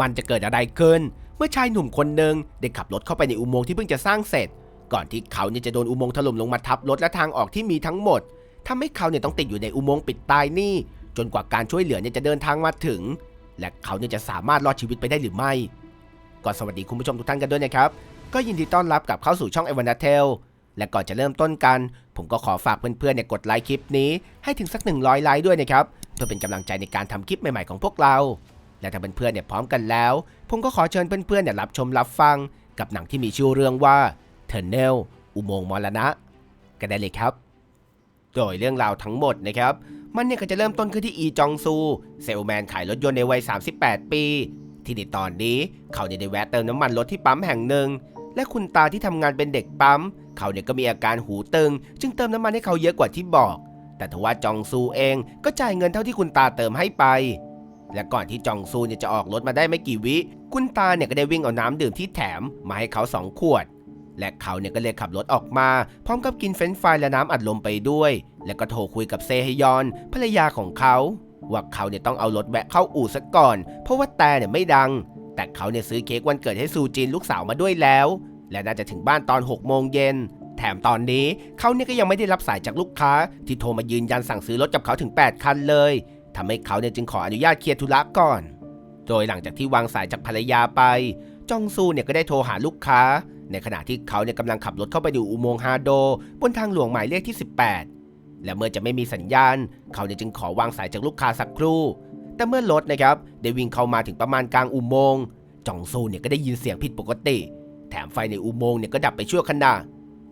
มันจะเกิดอะไรขึ้น เมื่อชายหนุ่มคนหนึ่งได้ขับรถเข้าไปในอุโมงค์ที่เพิ่งจะสร้างเสร็จ ก่อนที่เขาเนี่ยจะโดนอุโมงค์ถล่มลงมาทับรถและทางออกที่มีทั้งหมดทำให้เขาเนี่ยต้องติดอยู่ในอุโมงค์ปิดตายนี่ จนกว่าการช่วยเหลือเนี่ยจะเดินทางมาถึง และเขาเนี่ยจะสามารถรอดชีวิตไปได้หรือไม่ก็สวัสดีคุณผู้ชมทุกท่านกันด้วยนะครับ ก็ยินดีต้อนรับกับเข้าสู่ช่อง e v a n a t e l และก่อนจะเริ่มต้นกัน ผมก็ขอฝากเพื่อนๆเนี่ยกดไลค์คลิปนี้ให้ถึงสัก 100 ไลค์ด้วยนะครับ เพื่อเป็นกำลังใจในการทำคลิปใหม่ๆของพวกเรา และถ้าเพื่อนๆเนี่ยพร้อมกันแล้ว ผมก็ขอเชิญเพื่อนๆเนี่ยรับชมรับฟัง กับหนังที่มีชื่อเรื่องว่า t u r n e l อุโมงค์มรณะ กันได้เลยครับ โดยเรื่องราวทั้งหมดนะครับ มันเนี่ยก็จะเริ่มต้นขึ้นที่อีจองซู เซลแมนขายรถยนต์ในวัย 38 ปี ที่ในตอนนี้เขาเนี่ยได้แวะเติมน้ำมันรถที่ปั๊มแห่งหนึ่ง และคุณตาที่ทำงานเป็นเด็กปั๊ม เขาเนี่ยก็มีอาการหูตึง จึงเติมน้ำมันให้เขาเยอะกว่าที่บอก แต่ทว่าจองซูเองก็จ่ายเงินเท่าที่คุณตาเติมให้ไป และก่อนที่จองซูเนี่ยจะออกรถมาได้ไม่กี่วิ คุณตาเนี่ยก็ได้วิ่งเอาน้ำดื่มที่แถมมาให้เขาสองขวด และเขาเนี่ยก็เลยขับรถออกมา พร้อมกับกินเฟรนช์ฟรายและน้ำอัดลมไปด้วย แล้วก็โทรคุยกับเซฮยอน ภรรยาของเขา ว่าเขาเนี่ยต้องเอารถแวะเข้าอู่ซะก่อน เพราะว่าแต่เนี่ยไม่ดัง แต่เขาเนี่ยซื้อเค้กวันเกิดให้ซูจินลูกสาวมาด้วยแล้ว และน่าจะถึงบ้านตอน6โมงเย็นแถมตอนนี้เขาเนี่ยก็ยังไม่ได้รับสายจากลูกค้า ที่โทรมายืนยันสั่งซื้อรถกับเขาถึง 8 คันเลย ทำให้เขาเนี่ยจึงขออนุญาตเคลียร์ธุระก่อน โดยหลังจากที่วางสายจากภรรยาไป จองซูเนี่ยก็ได้โทรหาลูกค้า ในขณะที่เขาเนี่ยกำลังขับรถเข้าไปดูอุโมงค์ฮาโด บนทางหลวงหมายเลขที่ 18 และเมื่อจะไม่มีสัญญาณ เขาเนี่ยจึงขอวางสายจากลูกค้าสักครู่ แต่เมื่อรถนะครับได้วิ่งเข้ามาถึงประมาณกลางอุโมงค์จองซูเนี่ยก็ได้ยินเสียงผิดปกติ แถมไฟในอุโมงค์เนี่ยก็ดับไปชั่วขณะ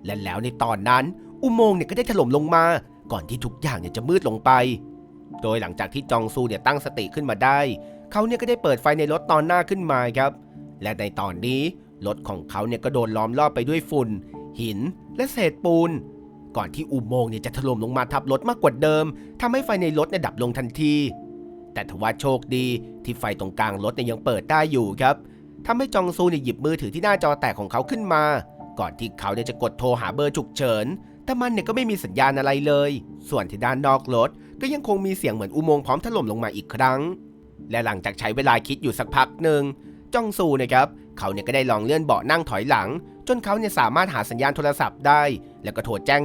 และแล้วในตอนนั้น อุโมงค์เนี่ยก็ได้ถล่มลงมา ก่อนที่ทุกอย่างเนี่ยจะมืดลงไป โดยหลังจากที่จองซูเนี่ยตั้งสติขึ้นมาได้ เขาเนี่ยก็ได้เปิดไฟในรถตอนหน้าขึ้นมาครับ และในตอนนี้รถของเขาเนี่ยก็โดนล้อมรอบไปด้วยฝุ่น หิน และเศษปูน ก่อนที่อุโมงค์เนี่ยจะถล่มลงมาทับรถมากกว่าเดิมทำให้ไฟในรถเนี่ยดับลงทันที แต่ทว่าโชคดีที่ไฟตรงกลางรถเนี่ยยังเปิดได้อยู่ครับทำให้จองซูเนี่ยหยิบมือถือที่หน้าจอแตกของเขาขึ้นมา ก่อนที่เขาเนี่ยจะกดโทรหาเบอร์ฉุกเฉิน แต่มันเนี่ยก็ไม่มีสัญญาณอะไรเลย ส่วนที่ด้านนอกรถ ก็ยังคงมีเสียงเหมือนอุโมงค์พร้อมถล่มลงมาอีกครั้ง และหลังจากใช้เวลาคิดอยู่สักพักหนึ่งจองซูนะครับเขาเนี่ยก็ได้ลองเลื่อนเบาะนั่งถอยหลัง จนเขาเนี่ยสามารถหาสัญญาณโทรศัพท์ได้ แล้วก็โทรแจ้ง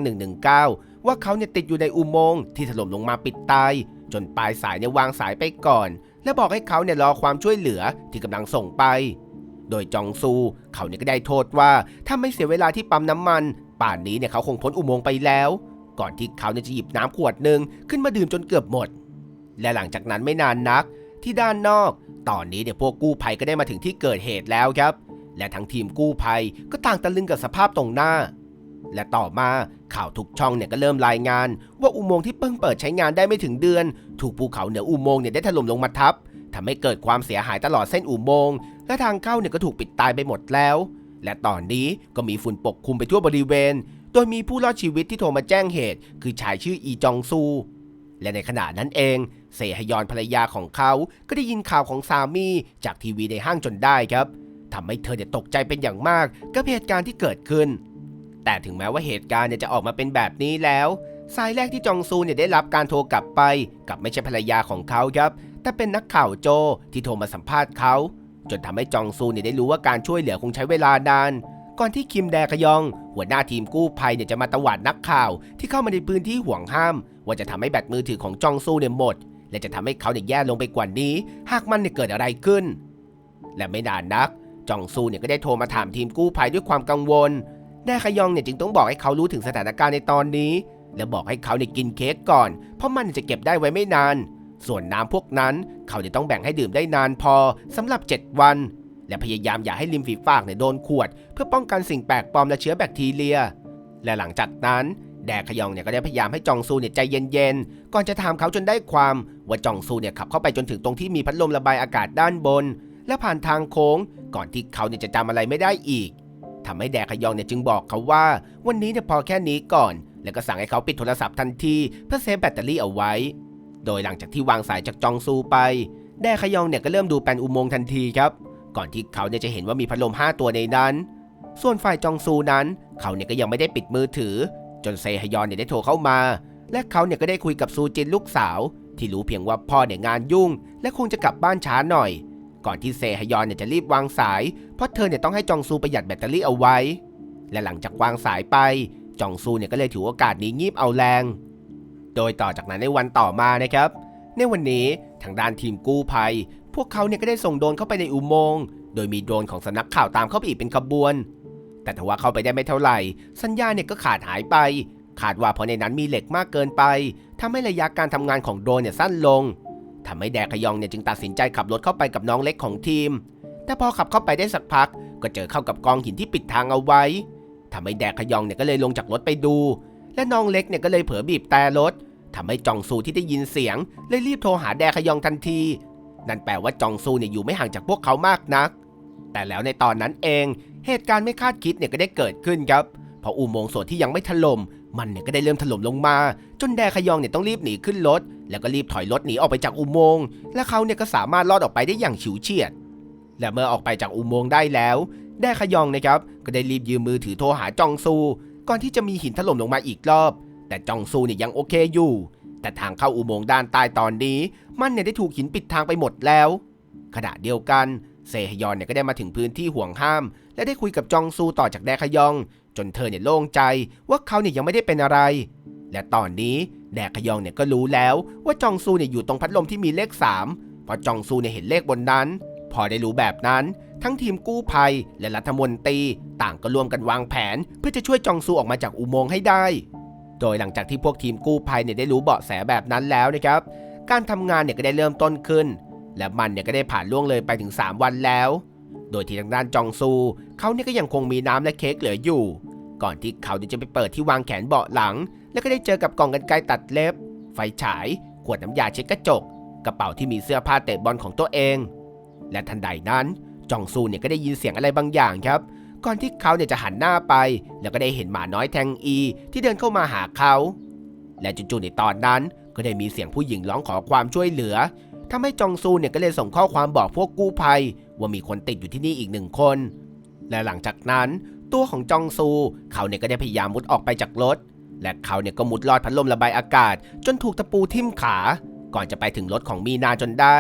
119 ว่าเขาเนี่ยติดอยู่ในอุโมงค์ที่ถล่มลงมาปิดตาย จนปลายสายเนี่ยวางสายไปก่อน และบอกให้เขาเนี่ยรอความช่วยเหลือที่กำลังส่งไป โดยจองซู เขาเนี่ยก็ได้โทษว่าถ้าไม่เสียเวลาที่ปั๊มน้ำมัน ป่านนี้เนี่ยเขาคงพ้นอุโมงค์ไปแล้ว ก่อนที่เขาจะหยิบน้ำขวดหนึ่งขึ้นมาดื่มจนเกือบหมด และหลังจากนั้นไม่นานนัก ที่ด้านนอก ตอนนี้เนี่ยพวกกู้ภัยก็ได้มาถึงที่เกิดเหตุแล้วครับ และทั้งทีมกู้ภัยก็ต่างตะลึงกับสภาพตรงหน้า และต่อมาข่าวทุกช่องเนี่ยก็เริ่มรายงาน ว่าอุโมงค์ที่เพิ่งเปิดใช้งานได้ไม่ถึงเดือน ถูกภูเขาเหนืออุโมงค์เนี่ยได้ถล่มลงมาทับทำให้เกิดความเสียหายตลอดเส้นอุโมงค์และทางเข้าเนี่ยก็ถูกปิดตายไปหมดแล้ว และตอนนี้ก็มีฝุ่นปกคลุมไปทั่วบริเวณ โดยมีผู้รอดชีวิตที่โทรมาแจ้งเหตุ คือชายชื่ออีจองซู และในขณะนั้นเอง เซฮยอนภรรยาของเขาก็ได้ยินข่าวของซามีจากทีวีในห้างจนได้ครับทำให้เธอเนี่ยตกใจเป็นอย่างมากกับเหตุการณ์ที่เกิดขึ้น แต่ถึงแม้ว่าเหตุการณ์เนี่ยจะออกมาเป็นแบบนี้แล้วสายแรกที่จองซูเนี่ยได้รับการโทรกลับไปกับไม่ใช่ภรรยาของเขาครับ แต่เป็นนักข่าวโจที่โทรมาสัมภาษณ์เขา จนทำให้จองซูเนี่ยได้รู้ว่าการช่วยเหลือคงใช้เวลานาน ก่อนที่คิมแดขยอง หัวหน้าทีมกู้ภัยเนี่ยจะมาตวาดนักข่าว ที่เข้ามาในพื้นที่ห่วงห้าม ว่าจะทำให้แบตมือถือของจองซูเนี่ยหมด และจะทำให้เขาเนี่ยแย่ลงไปกว่านี้ หากมันเนี่ยเกิดอะไรขึ้น และไม่นานนัก จองซูเนี่ยก็ได้โทรมาถามทีมกู้ภัยด้วยความกังวลแดขยองเนี่ยจึงต้องบอกให้เขารู้ถึงสถานการณ์ในตอนนี้ และบอกให้เขาเนี่ยกินเค้กก่อน เพราะมันจะเก็บได้ไว้ไม่นาน ส่วนน้ำพวกนั้น เขาจะต้องแบ่งให้ดื่มได้นานพอสำหรับ 7 วัน และพยายามอย่าให้ริมฝีปากเนี่ยโดนขวด เพื่อป้องกันสิ่งแปลกปลอมและเชื้อแบคทีเรีย และหลังจากนั้นแดขยองเนี่ยก็ได้พยายามให้จองซูเนี่ยใจเย็นๆ ก่อนจะถามเขาจนได้ความว่าจองซูเนี่ยขับเข้าไปจนถึงตรงที่มีพัดลมระบายอากาศด้านบน และผ่านทางโค้ง ก่อนที่เขาเนี่ยจะจำอะไรไม่ได้อีกทำให้แดขยองเนี่ยจึงบอกเขาว่า วันนี้เนี่ยพอแค่นี้ก่อน แล้วก็สั่งให้เขาปิดโทรศัพท์ทันทีเพื่อเซฟแบตเตอรี่เอาไว้ โดยหลังจากที่วางสายจากจองซูไป แดขยองเนี่ยก็เริ่มดูแปลนอุโมงค์ทันทีครับ ก่อนที่เขาเนี่ยจะเห็นว่ามีพัดลม 5 ตัวในนั้น ส่วนฝ่ายจองซูนั้น เขาเนี่ยก็ยังไม่ได้ปิดมือถือ จนเซฮยอนเนี่ยได้โทรเข้ามา และเขาเนี่ยก็ได้คุยกับซูจินลูกสาว ที่รู้เพียงว่าพ่อเนี่ยงานยุ่ง และคงจะกลับบ้านช้าหน่อย ก่อนที่เซฮยอนเนี่ยจะรีบวางสาย เพราะเธอเนี่ยต้องให้จองซูประหยัดแบตเตอรี่เอาไว้ และหลังจากวางสายไป จองซูเนี่ยก็เลยถือโอกาสนี้งีบเอาแรง โดยต่อจากนั้นในวันต่อมานะครับ ในวันนี้ทางด้านทีมกู้ภัย พวกเขาเนี่ยก็ได้ส่งโดรนเข้าไปในอุโมงค์โดยมีโดรนของสำนักข่าวตามเข้าไปอีกเป็นขบวน แต่ถ้าว่าเข้าไปได้ไม่เท่าไหร่ สัญญาณเนี่ยก็ขาดหายไป ขาดว่าเพราะในนั้นมีเหล็กมากเกินไปทำให้ระยะการทำงานของโดรนเนี่ยสั้นลงทำให้แดกขยองเนี่ยจึงตัดสินใจขับรถเข้าไปกับน้องเล็กของทีม แต่พอขับเข้าไปได้สักพัก ก็เจอเข้ากับกองหินที่ปิดทางเอาไว้ทำให้แดกขยองเนี่ยก็เลยลงจากรถไปดู และน้องเล็กเนี่ยก็เลยเผลอบีบแต่รถทำให้จองซูที่ได้ยินเสียงเลยรีบโทรหาแดกขยองทันที นั่นแปลว่าจองซูเนี่ยอยู่ไม่ห่างจากพวกเขามากนัก แต่แล้วในตอนนั้นเอง เหตุการณ์ไม่คาดคิดเนี่ยก็ได้เกิดขึ้นครับเพราะอุโมงค์ส่วนที่ยังไม่ถล่มมันเนี่ยก็ได้เริ่มถล่มลงมา จนแดขยองเนี่ยต้องรีบหนีขึ้นรถ แล้วก็รีบถอยรถหนีออกไปจากอุโมงค์และเขาเนี่ยก็สามารถรอดออกไปได้อย่างฉิวเฉียด และเมื่อออกไปจากอุโมงค์ได้แล้ว แดขยองนะครับ ก็ได้รีบยืมมือถือโทรหาจองซู ก่อนที่จะมีหินถล่มลงมาอีกรอบ แต่จองซูเนี่ยยังโอเคอยู่ แต่ทางเข้าอุโมงค์ด้านใต้ตอนนี้ มันเนี่ยได้ถูกหินปิดทางไปหมดแล้ว ขณะเดียวกันเซฮยอนเนี่ยก็ได้มาถึงพื้นที่ห่วงห้าม และได้คุยกับจองซูต่อจากแดขยอง จนเธอเนี่ยโล่งใจว่าเขาเนี่ยยังไม่ได้เป็นอะไร และตอนนี้แดกขยองเนี่ยก็รู้แล้วว่าจองซูเนี่ยอยู่ตรงพัดลมที่มีเลข3เพราะจองซูเนี่ยเห็นเลขบนนั้น พอได้รู้แบบนั้นทั้งทีมกู้ภัยและรัฐมนตรีต่างก็ร่วมกันวางแผน เพื่อจะช่วยจองซูออกมาจากอุโมงค์ให้ได้ โดยหลังจากที่พวกทีมกู้ภัยเนี่ยได้รู้เบาะแสแบบนั้นแล้วนะครับ การทำงานเนี่ยก็ได้เริ่มต้นขึ้น และมันเนี่ยก็ได้ผ่านล่วงเลยไปถึง 3 วันแล้ว โดยที่ทางด้านจองซูเขาเนี่ยก็ยังคงมีน้ำและเค้กเหลืออยู่ ก่อนที่เขาจะไปเปิดที่วางแขนเบาะหลัง แล้วก็ได้เจอกับกล่องกันไกตัดเล็บ ไฟฉาย ขวดน้ำยาเช็ดกระจก กระเป๋าที่มีเสื้อผ้าเตะบอลของตัวเอง และทันใดนั้นจองซูเนี่ยก็ได้ยินเสียงอะไรบางอย่างครับ ก่อนที่เขาเนี่ยจะหันหน้าไป แล้วก็ได้เห็นหมาน้อยแทงอี ที่เดินเข้ามาหาเขา และจู่ๆในตอนนั้นก็ได้มีเสียงผู้หญิงร้องขอความช่วยเหลือทำให้จองซูเนี่ยก็เลยส่งข้อความบอกพวกกู้ภัย ว่ามีคนติดอยู่ที่นี่อีกหนึ่งคน และหลังจากนั้น ตัวของจองซูเขาเนี่ยก็ได้พยายามมุดออกไปจากรถ และเขาเนี่ยก็มุดลอดพัดลมระบายอากาศ จนถูกตะปูทิ่มขา ก่อนจะไปถึงรถของมีนาจนได้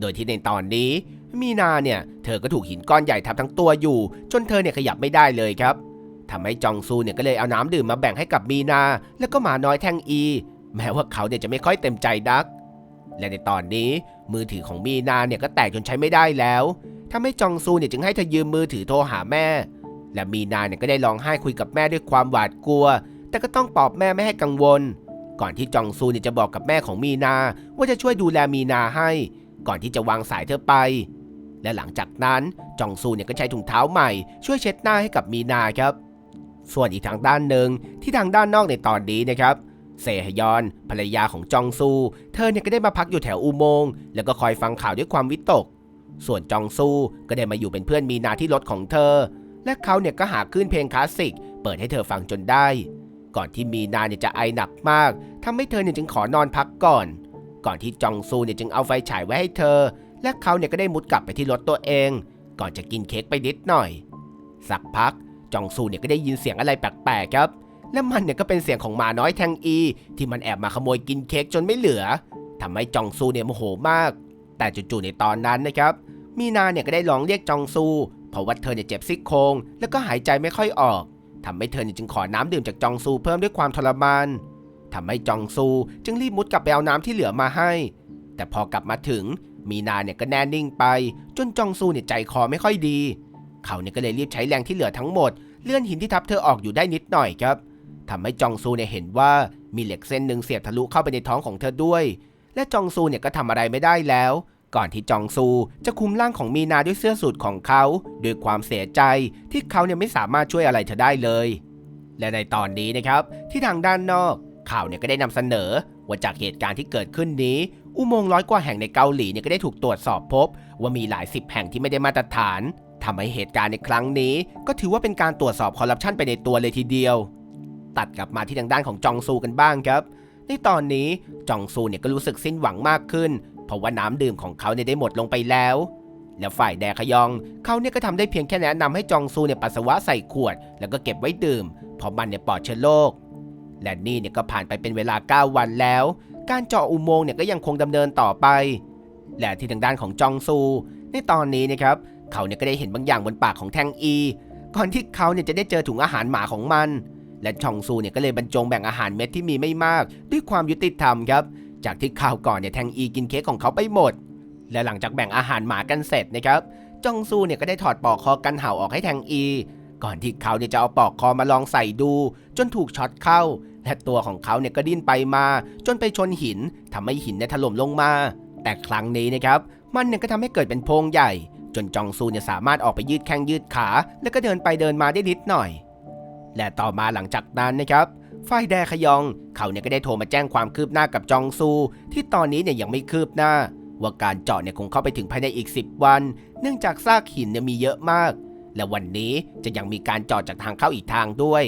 โดยที่ในตอนนี้ มีนาเนี่ยเธอก็ถูกหินก้อนใหญ่ทับทั้งตัวอยู่ จนเธอเนี่ยขยับไม่ได้เลยครับทำให้จองซูเนี่ยก็เลยเอาน้ำดื่มมาแบ่งให้กับมีนา แล้วก็หมาน้อยแทงอี แม้ว่าเขาเนี่ยจะไม่ค่อยเต็มใจนัก และในตอนนี้มือถือของมีนาเนี่ยก็แตกจนใช้ไม่ได้แล้วทำให้จองซูเนี่ยจึงให้เธอยืมมือถือโทรหาแม่ และมีนาเนี่ยก็ได้ร้องไห้คุยกับแม่ด้วยความหวาดกลัว แต่ก็ต้องปลอบแม่ไม่ให้กังวล ก่อนที่จองซูเนี่ยจะบอกกับแม่ของมีนา ว่าจะช่วยดูแลมีนาให้ ก่อนที่จะวางสายเธอไป และหลังจากนั้นจองซูเนี่ยก็ใช้ถุงเท้าใหม่ช่วยเช็ดหน้าให้กับมีนาครับ ส่วนอีกทางด้านหนึ่งที่ทางด้านนอกในตอนนี้นะครับเซฮยอน ภรรยาของจองซู เธอเนี่ยก็ได้มาพักอยู่แถวอุโมงค์แล้วก็คอยฟังข่าวด้วยความวิตก ส่วนจองซูก็ได้มาอยู่เป็นเพื่อนมีนาที่รถของเธอ และเขาเนี่ยก็หาขึ้นเพลงคลาสสิก เปิดให้เธอฟังจนได้ ก่อนที่มีนาเนี่ยจะไอหนักมากทำให้เธอเนี่ยจึงขอนอนพักก่อน ก่อนที่จองซูเนี่ยจึงเอาไฟฉายไว้ให้เธอ และเขาเนี่ยก็ได้มุดกลับไปที่รถตัวเอง ก่อนจะกินเค้กไปนิดหน่อย สักพักจองซูเนี่ยก็ได้ยินเสียงอะไรแปลกๆครับ และมันเนี่ยก็เป็นเสียงของหมาน้อยแทงอี ที่มันแอบมาขโมยกินเค้กจนไม่เหลือทำให้จองซูเนี่ยโมโหมาก แต่จู่ๆในตอนนั้นนะครับ มีนาเนี่ยก็ได้ร้องเรียกจองซู เพราะว่าเธอเนี่ยเจ็บซี่โครงแล้วก็หายใจไม่ค่อยออกทำให้เธอเนี่ยจึงขอน้ำดื่มจากจองซูเพิ่มด้วยความทรมานทำให้จองซูจึงรีบมุดกลับไปเอาน้ำที่เหลือมาให้ แต่พอกลับมาถึง มีนาเนี่ยก็แน่นิ่งไป จนจองซูเนี่ยใจคอไม่ค่อยดี เขาเนี่ยก็เลยรีบใช้แรงที่เหลือทั้งหมด เลื่อนหินที่ทับเธอออกอยู่ได้นิดหน่อยครับทำให้จองซูเนี่ยเห็นว่ามีเหล็กเส้นหนึ่งเสียบทะลุเข้าไปในท้องของเธอด้วย และจองซูเนี่ยก็ทำอะไรไม่ได้แล้ว ก่อนที่จองซูจะคุมร่างของมีนาด้วยเสื้อสูทของเขาด้วยความเสียใจที่เขาเนี่ยไม่สามารถช่วยอะไรเธอได้เลย และในตอนนี้นะครับที่ทางด้านนอกข่าวเนี่ยก็ได้นำเสนอว่าจากเหตุการณ์ที่เกิดขึ้นนี้ อุโมงค์ร้อยกว่าแห่งในเกาหลีเนี่ยก็ได้ถูกตรวจสอบพบ ว่ามีหลายสิบแห่งที่ไม่ได้มาตรฐานทำให้เหตุการณ์ในครั้งนี้ ก็ถือว่าเป็นการตรวจสอบคอร์รัปชันไปในตัวเลยทีเดียว ตัดกลับมาที่ทางด้านของจองซูกันบ้างครับ ในตอนนี้จองซูเนี่ยก็รู้สึกสิ้นหวังมากขึ้น เพราะว่าน้ำดื่มของเขาเนี่ยได้หมดลงไปแล้ว แล้วฝ่ายแดขยอง เขาเนี่ยก็ทำได้เพียงแค่แนะนำให้จองซูเนี่ยปัสสาวะใส่ขวด แล้วก็เก็บไว้ดื่มเพราะมันเนี่ยปลอดเชื้อโรคและนี่เนี่ยก็ผ่านไปเป็นเวลา 9 วันแล้ว การเจาะอุโมงค์เนี่ยก็ยังคงดำเนินต่อไป และที่ทางด้านของจองซู ในตอนนี้นะครับเขาเนี่ยก็ได้เห็นบางอย่างบนปากของแทงอี ก่อนที่เขาเนี่ยจะได้เจอถุงอาหารหมาของมัน และชองซูเนี่ยก็เลยบรรจงแบ่งอาหารเม็ดที่มีไม่มาก ด้วยความยุติธรรมครับ จากที่ข่าวก่อนเนี่ยแทงอีกินเค้กของเขาไปหมด และหลังจากแบ่งอาหารหมากันเสร็จนะครับจองซูเนี่ยก็ได้ถอดปลอกคอกันเห่าออกให้แทงอี ก่อนที่เขาเนี่ยจะเอาปลอกคอมาลองใส่ดู จนถูกช็อตเข้า และตัวของเขาเนี่ยก็ดิ้นไปมาจนไปชนหินทำให้หินเนี่ยถล่มลงมา แต่ครั้งนี้นะครับ มันเนี่ยก็ทำให้เกิดเป็นโพรงใหญ่ จนจองซูเนี่ยสามารถออกไปยืดแข้งยืดขา แล้วก็เดินไปเดินมาได้นิดหน่อย และต่อมาหลังจากนั้นนะครับฝ่ายแดขยองเขาเนี่ยก็ได้โทรมาแจ้งความคืบหน้ากับจองซู ที่ตอนนี้เนี่ยยังไม่คืบหน้า ว่าการเจาะเนี่ยคงเข้าไปถึงภายในอีก 10 วัน เนื่องจากซากหินเนี่ยมีเยอะมาก และวันนี้จะยังมีการเจาะจากทางเข้าอีกทางด้วย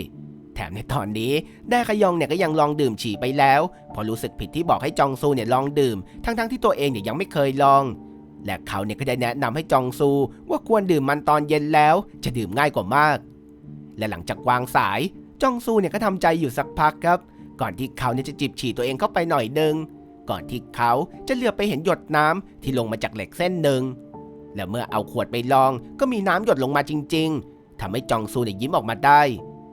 แถมในตอนนี้แดขยองเนี่ยก็ยังลองดื่มฉี่ไปแล้วเพอรู้สึกผิดที่บอกให้จองซูเนี่ยลองดื่ม ทั้งๆที่ตัวเองเนี่ยยังไม่เคยลอง และเขาเนี่ยก็ได้แนะนำให้จองซูว่าควรดื่มมันตอนเย็นแล้ว จะดื่มง่ายกว่ามาก และหลังจากวางสายจองซูเนี่ยก็ทำใจอยู่สักพักครับ ก่อนที่เขาเนี่ยจะจิบฉี่ตัวเองเข้าไปหน่อยหนึ่งก่อนที่เขาจะเหลือบไปเห็นหยดน้ำที่ลงมาจากเหล็กเส้นหนึ่งและเมื่อเอาขวดไปลองก็มีน้ำหยดลงมาจริง ๆทำให้จองซูเนี่ยยิ้มออกมาได้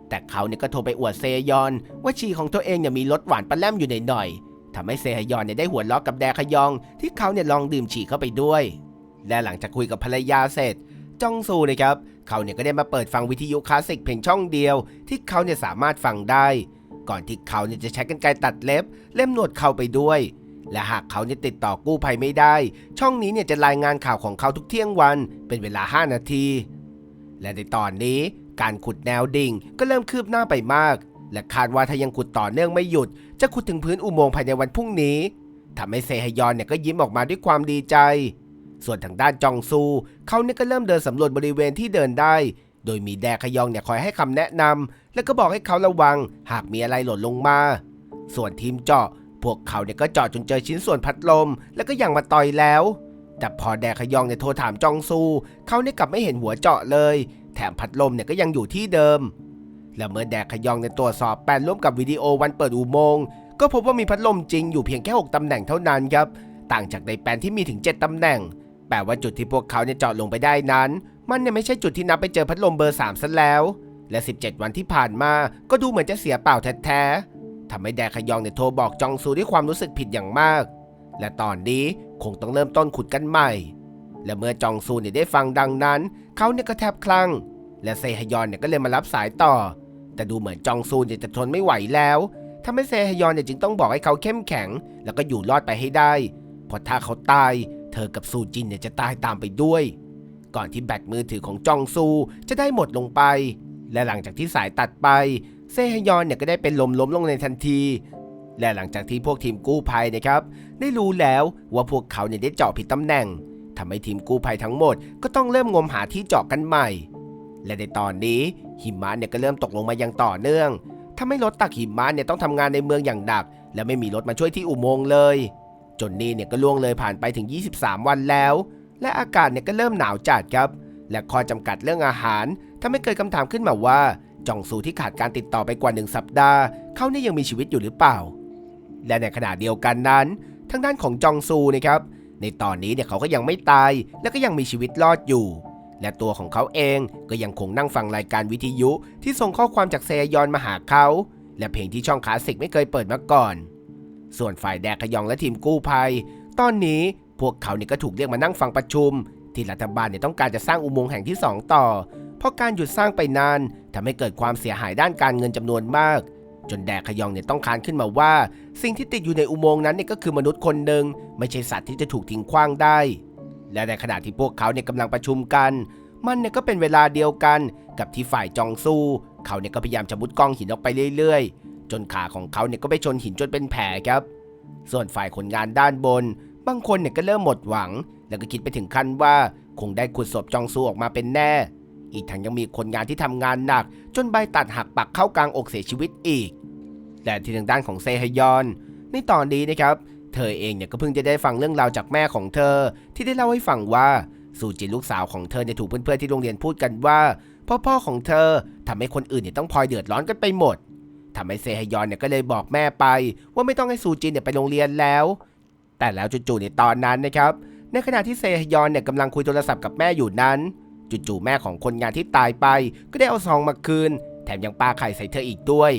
แต่เขาเนี่ยก็โทรไปอวดเซยอน ว่าฉี่ของตัวเองเนี่ยมีรสหวานปลาแลมอยู่หน่อยๆทำให้เซฮยอนเนี่ยได้หัวเราะกับแดขยอง ที่เขาเนี่ยลองดื่มฉี่เข้าไปด้วย และหลังจากคุยกับภรรยาเสร็จจองซูนะครับเขาเนี่ยก็ได้มาเปิดฟังวิทยุคลาสสิกเพียงช่องเดียว ที่เขาเนี่ยสามารถฟังได้ ก่อนที่เขาเนี่ยจะใช้กรรไกรตัดเล็บ เล่มหนวดเขาไปด้วย และหากเขาเนี่ยติดต่อกู้ภัยไม่ได้ ช่องนี้เนี่ยจะรายงานข่าวของเขาทุกเที่ยงวัน เป็นเวลา 5 นาที และในตอนนี้ การขุดแนวดิ่งก็เริ่มคืบหน้าไปมาก และคาดว่าถ้ายังขุดต่อเนื่องไม่หยุด จะขุดถึงพื้นอุโมงค์ภายในวันพรุ่งนี้ทำให้เซฮยอนเนี่ยก็ยิ้มออกมาด้วยความดีใจ ส่วนทางด้านจองซูเขาเนี่ยก็เริ่มเดินสำรวจบริเวณที่เดินได้ โดยมีแดขยองเนี่ยคอยให้คำแนะนำและก็บอกให้เขาระวัง หากมีอะไรหล่นลงมา ส่วนทีมเจาะพวกเขาเนี่ยก็เจาะจนเจอชิ้นส่วนพัดลม แล้วก็ยังมาต่อยแล้ว แต่พอแดขยองเนี่ยโทรถามจองซูเขาเนี่ยกลับไม่เห็นหัวเจาะเลย แถมพัดลมเนี่ยก็ยังอยู่ที่เดิม และเมื่อแดกขยองเนี่ยตรวจสอบแปลนร่วมกับวิดีโอวันเปิดอุโมงค์ก็พบว่ามีพัดลมจริงอยู่เพียงแค่ 6 ตำแหน่งเท่านั้นครับ ต่างจากในแปลนที่มีถึง 7 ตำแหน่ง แปลว่าจุดที่พวกเขาเนี่ยเจาะลงไปได้นั้น มันเนี่ยไม่ใช่จุดที่นับไปเจอพัดลมเบอร์3ซะแล้ว และ 17 วันที่ผ่านมาก็ดูเหมือนจะเสียเปล่าแท้ๆทำให้แดกขยองเนี่ยโทรบอกจองซูด้วยความรู้สึกผิดอย่างมาก และตอนนี้คงต้องเริ่มต้นขุดกันใหม่ และเมื่อจองซูเนี่ยได้ฟังดังนั้น เขาเนี่ยก็แทบคลั่ง และเซฮยอนเนี่ยก็เลยมารับสายต่อ แต่ดูเหมือนจองซูเนี่ยจะทนไม่ไหวแล้วทำให้เซฮยอนเนี่ยจึงต้องบอกให้เขาเข้มแข็ง แล้วก็อยู่รอดไปให้ได้เพราะถ้าเขาตาย เธอกับซูจินเนี่ยจะตายตามไปด้วย ก่อนที่แบตมือถือของจองซูจะได้หมดลงไป และหลังจากที่สายตัดไปเซฮยอนเนี่ยก็ได้เป็นลมล้มลงในทันที และหลังจากที่พวกทีมกู้ภัยนะครับ ได้รู้แล้วว่าพวกเขาเนี่ยได้เจาะผิดตำแหน่ง ทำให้ทีมกู้ภัยทั้งหมดก็ต้องเริ่มงมหาที่เจาะกันใหม่ และในตอนนี้หิมะเนี่ยก็เริ่มตกลงมาอย่างต่อเนื่องทำให้รถตักหิมะเนี่ยต้องทำงานในเมืองอย่างหนัก และไม่มีรถมาช่วยที่อุโมงค์เลย จนนี่เนี่ยก็ล่วงเลยผ่านไปถึง 23 วันแล้ว และอากาศเนี่ยก็เริ่มหนาวจัดครับ และข้อจำกัดเรื่องอาหารทำให้เกิดคำถามขึ้นมาว่าจองซูที่ขาดการติดต่อไปกว่าหนึ่งสัปดาห์เขาเนี่ยยังมีชีวิตอยู่หรือเปล่า และในขณะเดียวกันนั้น ทางด้านของจองซูนะครับ ในตอนนี้เนี่ยเขาก็ยังไม่ตาย และก็ยังมีชีวิตรอดอยู่ และตัวของเขาเองก็ยังคงนั่งฟังรายการวิทยุที่ส่งข้อความจากเซยอนมาหาเขา และเพลงที่ช่องคลาสสิกไม่เคยเปิดมาก่อน ส่วนฝ่ายแดกขยองและทีมกู้ภัย ตอนนี้พวกเขาเนี่ยก็ถูกเรียกมานั่งฟังประชุม ที่รัฐบาลเนี่ยต้องการจะสร้างอุโมงค์แห่งที่ 2 ต่อ เพราะการหยุดสร้างไปนานทำให้เกิดความเสียหายด้านการเงินจำนวนมาก จนแดกขยองเนี่ยต้องคานขึ้นมาว่า สิ่งที่ติดอยู่ในอุโมงค์นั้นเนี่ยก็คือมนุษย์คนหนึ่งไม่ใช่สัตว์ที่จะถูกทิ้งขว้างได้ และในขณะที่พวกเขาเนี่ยกำลังประชุมกัน มันเนี่ยก็เป็นเวลาเดียวกันกับที่ฝ่ายจองซูเขาเนี่ยก็พยายามจะมุดกองหินออกไปเรื่อยๆ จนขาของเขาเนี่ยก็ไปชนหินจนเป็นแผลครับ ส่วนฝ่ายคนงานด้านบน บางคนเนี่ยก็เริ่มหมดหวัง แล้วก็คิดไปถึงขั้นว่าคงได้ขุดศพจองซูออกมาเป็นแน่ อีกทั้งยังมีคนงานที่ทำงานหนัก จนใบตัดหักปักเข้ากลางอกเสียชีวิตอีก แต่ที่ทางด้านของเซฮยอน ในตอนนี้นะครับ เธอเองเนี่ยก็เพิ่งจะได้ฟังเรื่องราวจากแม่ของเธอ ที่ได้เล่าให้ฟังว่าสูจินลูกสาวของเธอเนี่ยถูกเพื่อนๆที่โรงเรียนพูดกันว่า พ่อพ่อของเธอทำให้คนอื่นเนี่ยต้องพลอยเดือดร้อนกันไปหมดทำให้เซฮยอนเนี่ยก็เลยบอกแม่ไป ว่าไม่ต้องให้ซูจินเนี่ยไปโรงเรียนแล้ว แต่แล้วจู่ๆในตอนนั้นนะครับ ในขณะที่เซฮยอนเนี่ยกำลังคุยโทรศัพท์กับแม่อยู่นั้นจู่ๆแม่ของคนงานที่ตายไป ก็ได้เอาซองมาคืน แถมยังปาไข่ใส่เธออีกด้วย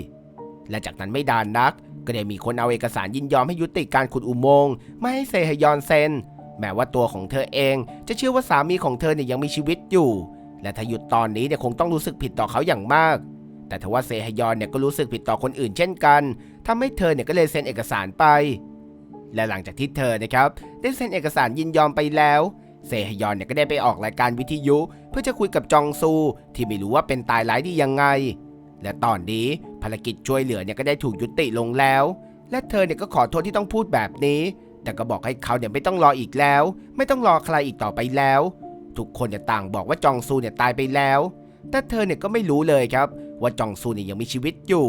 และจากนั้นไม่ดานนัก ก็ได้มีคนเอาเอกสารยินยอมให้ยุติการขุดอุโมงค์ไม่ให้เซฮยอนเซ็นแม้ว่าตัวของเธอเองจะเชื่อว่าสามีของเธอเนี่ยยังมีชีวิตอยู่ และถ้าหยุดตอนนี้เนี่ยคงต้องรู้สึกผิดต่อเขาอย่างมาก แต่ทว่าเซฮยอนเนี่ยก็รู้สึกผิดต่อคนอื่นเช่นกันทำให้เธอเนี่ยก็เลยเซ็นเอกสารไป และหลังจากที่เธอนะครับได้เซ็นเอกสารยินยอมไปแล้วเซฮยอนเนี่ยก็ได้ไปออกรายการวิทยุ เพื่อจะคุยกับจองซูที่ไม่รู้ว่าเป็นตายร้ายดียังไง และตอนนี้ ภารกิจช่วยเหลือเนี่ยก็ได้ถูกยุติลงแล้ว และเธอเนี่ยก็ขอโทษที่ต้องพูดแบบนี้ แต่ก็บอกให้เขาเนี่ยไม่ต้องรออีกแล้ว ไม่ต้องรอใครอีกต่อไปแล้ว ทุกคนเนี่ยต่างบอกว่าจองซูเนี่ยตายไปแล้ว แต่เธอเนี่ยก็ไม่รู้เลยครับ ว่าจองซูเนี่ยยังมีชีวิตอยู่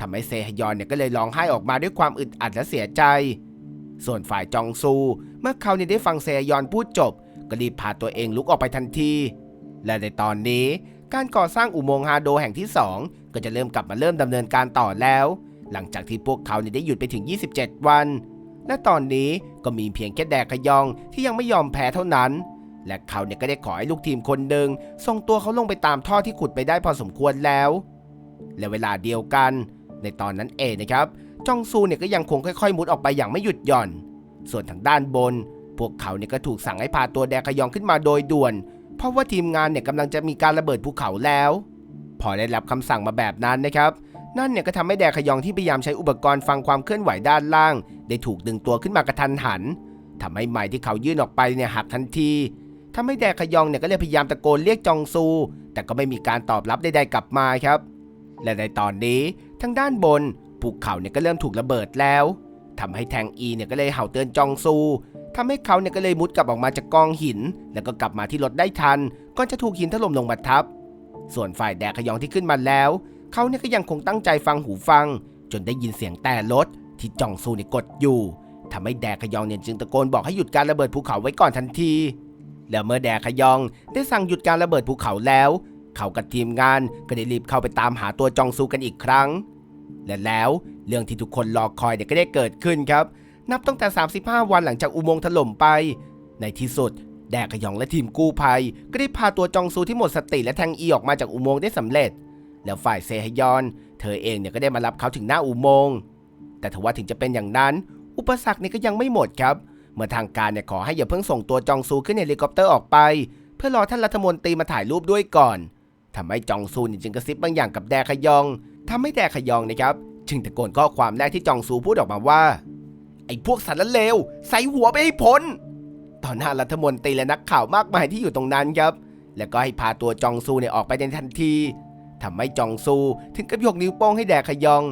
ทำให้เซฮยอนเนี่ยก็เลยร้องไห้ออกมาด้วยความอึดอัดและเสียใจ ส่วนฝ่ายจองซู เมื่อเขาเนี่ยได้ฟังเซฮยอนพูดจบ ก็รีบพาตัวเองลุกออกไปทันที และในตอนนี้การก่อสร้างอุโมงค์ฮาโดแห่งที่2 ก็จะเริ่มกลับมาเริ่มดำเนินการต่อแล้ว หลังจากที่พวกเขาเนี่ยได้หยุดไปถึง 27 วัน และตอนนี้ก็มีเพียงแค่แดกขยองที่ยังไม่ยอมแพ้เท่านั้น และเขาเนี่ยก็ได้ขอให้ลูกทีมคนหนึ่งส่งตัวเขาลงไปตามท่อที่ขุดไปได้พอสมควรแล้ว และเวลาเดียวกัน ในตอนนั้นเองนะครับจองซูเนี่ยก็ยังคงค่อยๆ มุดออกไปอย่างไม่หยุดหย่อน ส่วนทางด้านบน พวกเขาเนี่ยก็ถูกสั่งให้พาตัวแดกขยองขึ้นมาโดยด่วน เพราะว่าทีมงานเนี่ยกำลังจะมีการระเบิดภูเขาแล้ว พอได้รับคำสั่งมาแบบนั้นนะครับ นั่นเนี่ยก็ทำให้แดกขยองที่พยายามใช้อุปกรณ์ฟังความเคลื่อนไหวด้านล่าง ได้ถูกดึงตัวขึ้นมากระทันหันทำให้ไม้ที่เขายื่นออกไปเนี่ยหักทันทีทำให้แดกขยองเนี่ยก็เลยพยายามตะโกนเรียกจองซู แต่ก็ไม่มีการตอบรับใดๆกลับมาครับ และในตอนนี้ทางด้านบนภูเขาเนี่ยก็เริ่มถูกระเบิดแล้วทำให้แทงอีเนี่ยก็เลยเห่าเตือนจองซูทำให้เขาเนี่ยก็เลยมุดกลับออกมาจากกองหิน แล้วก็กลับมาที่รถได้ทันก่อนจะถูกหินถล่มลงมาทับ ส่วนฝ่ายแดกขยองที่ขึ้นมาแล้ว เขาเนี่ยก็ยังคงตั้งใจฟังหูฟัง จนได้ยินเสียงแต่รถที่จองซูเนี่ยกดอยู่ทำให้แดกขยองเนี่ยจึงตะโกนบอกให้หยุดการระเบิดภูเขาไว้ก่อนทันที แล้วเมื่อแดกขยองได้สั่งหยุดการระเบิดภูเขาแล้ว เขากับทีมงานก็ได้รีบเข้าไปตามหาตัวจองซูกันอีกครั้ง และแล้วเรื่องที่ทุกคนรอคอยเนี่ยก็ได้เกิดขึ้นครับ นับตั้งแต่ 35 วันหลังจากอุโมงค์ถล่มไป ในที่สุด แดกขยองและทีมกู้ภัย ก็ได้พาตัวจองซูที่หมดสติและแทงอีออกมาจากอุโมงค์ได้สำเร็จ แล้วฝ่ายเซฮยอน เธอเองเนี่ยก็ได้มารับเขาถึงหน้าอุโมงค์แต่ทว่าถึงจะเป็นอย่างนั้น อุปสรรคเนี่ยก็ยังไม่หมดครับ เมื่อทางการเนี่ยขอให้อย่าเพิ่งส่งตัวจองซูขึ้นเฮลิคอปเตอร์ออกไป เพื่อรอท่านรัฐมนตรีมาถ่ายรูปด้วยก่อนทำให้จองซูเนี่ยจึงกระซิบบางอย่างกับแดกขยองทำให้แดกขยองนะครับจึงตะโกนข้อความแรกที่จองซูพูดออกมาว่าไอ้พวกสารเลวใส่หัวไปให้พ้น ต่อหน้ารัฐมนตรีและนักข่าวมากมายที่อยู่ตรงนั้นครับ แล้วก็ให้พาตัวจองซูเนี่ยออกไปในทันทีทำให้จองซูถึงกับยกนิ้วโป้งให้แดขยอง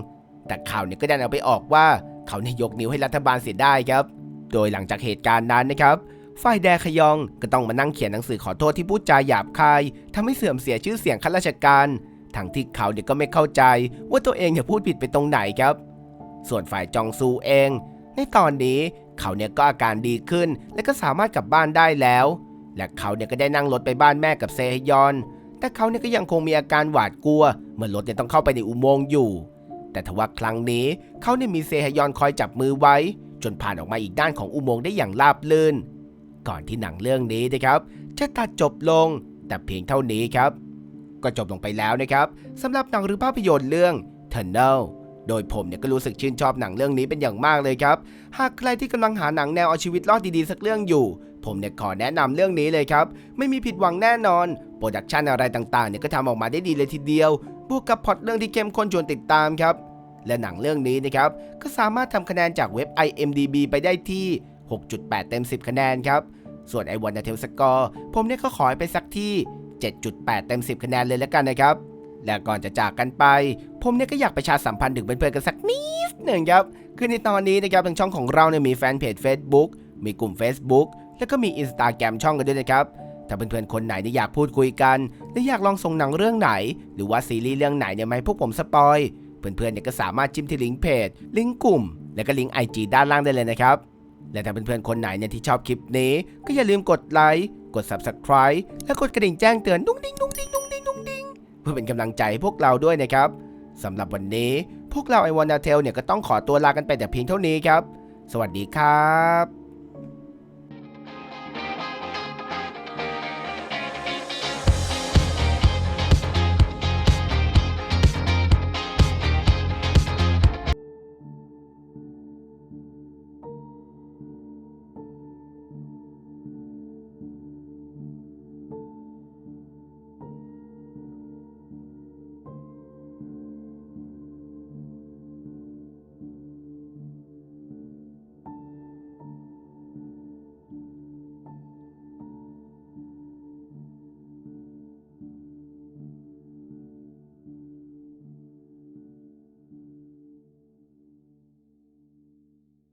แต่ข่าวเนี่ยก็ดันเอาไปออกว่าเขาเนี่ยยกนิ้วให้รัฐบาลเสียได้ครับ โดยหลังจากเหตุการณ์นั้นนะครับ ฝ่ายแดขยองก็ต้องมานั่งเขียนหนังสือขอโทษที่พูดจาหยาบคายทำให้เสื่อมเสียชื่อเสียงข้าราชการ ทั้งที่เขาเนี่ยก็ไม่เข้าใจ ว่าตัวเองเนี่ยพูดผิดไปตรงไหนครับ ส่วนฝ่ายจองซูเอง ในตอนนี้ เขาเนี่ยก็อาการดีขึ้น และก็สามารถกลับบ้านได้แล้ว และเขาเนี่ยก็ได้นั่งรถไปบ้านแม่กับเซฮยอน แต่เขาเนี่ยก็ยังคงมีอาการหวาดกลัว เมื่อรถเนี่ยต้องเข้าไปในอุโมงค์อยู่ แต่ทว่าครั้งนี้เขาเนี่ยมีเซฮยอนคอยจับมือไว้ จนผ่านออกมาอีกด้านของอุโมงค์ได้อย่างราบรื่น ก่อนที่หนังเรื่องนี้นะครับ จะตัดจบลง แต่เพียงเท่านี้ครับ ก็จบลงไปแล้วนะครับสำหรับหนังหรือภาพยนตร์เรื่อง Tunnel โดยผมเนี่ยก็รู้สึกชื่นชอบหนังเรื่องนี้เป็นอย่างมากเลยครับ หากใครที่กำลังหาหนังแนวเอาชีวิตรอดดีๆสักเรื่องอยู่ ผมเนี่ยขอแนะนำเรื่องนี้เลยครับ ไม่มีผิดหวังแน่นอน โปรดักชันอะไรต่างๆเนี่ยก็ทำออกมาได้ดีเลยทีเดียว บวกกับพล็อตเรื่องที่เข้มข้นชวนติดตามครับ และหนังเรื่องนี้นะครับ ก็สามารถทำคะแนนจากเว็บ IMDB ไปได้ที่ 6.8 เต็ม 10 คะแนนครับ ส่วนไอวันเทลสกอร์ผมเนี่ยก็ขอไปสักที่ 7.8 เต็ม 10 คะแนนเลยแล้วกันนะครับ และก่อนจะจากกันไป ผมเนี่ยก็อยากประชาสัมพันธ์ถึงเพื่อนๆกันสักนิดหนึ่งครับ คือในตอนนี้นะครับทางช่องของเราเนี่ยมีแฟนเพจ Facebook มีกลุ่ม Facebook แล้วก็มี Instagram ช่องกันด้วยนะครับ ถ้าเพื่อนๆคนไหนที่อยากพูดคุยกัน หรืออยากลองส่งหนังเรื่องไหน หรือว่าซีรีส์เรื่องไหนเนี่ยมาให้พวกผมสปอย เพื่อนๆเนี่ยก็สามารถจิ้มที่ลิงก์เพจ ลิงก์กลุ่ม แล้วก็ลิงก์ IG ด้านล่างได้เลยนะครับ และถ้าเพื่อนๆคนไหนเนี่ยที่ชอบคลิปนี้ ก็อย่าลืมกดไลค์ กด Subscribe และกดกระดิ่งแจ้งเตือนดุ้งดิ้งดุ้งดิ้งดุ้ง เพื่อเป็นกำลังใจให้พวกเราด้วยนะครับสำหรับวันนี้พวกเราไอวอนาเทลเนี่ยก็ต้องขอตัวลากันไปแต่เพียงเท่านี้ครับ สวัสดีครับ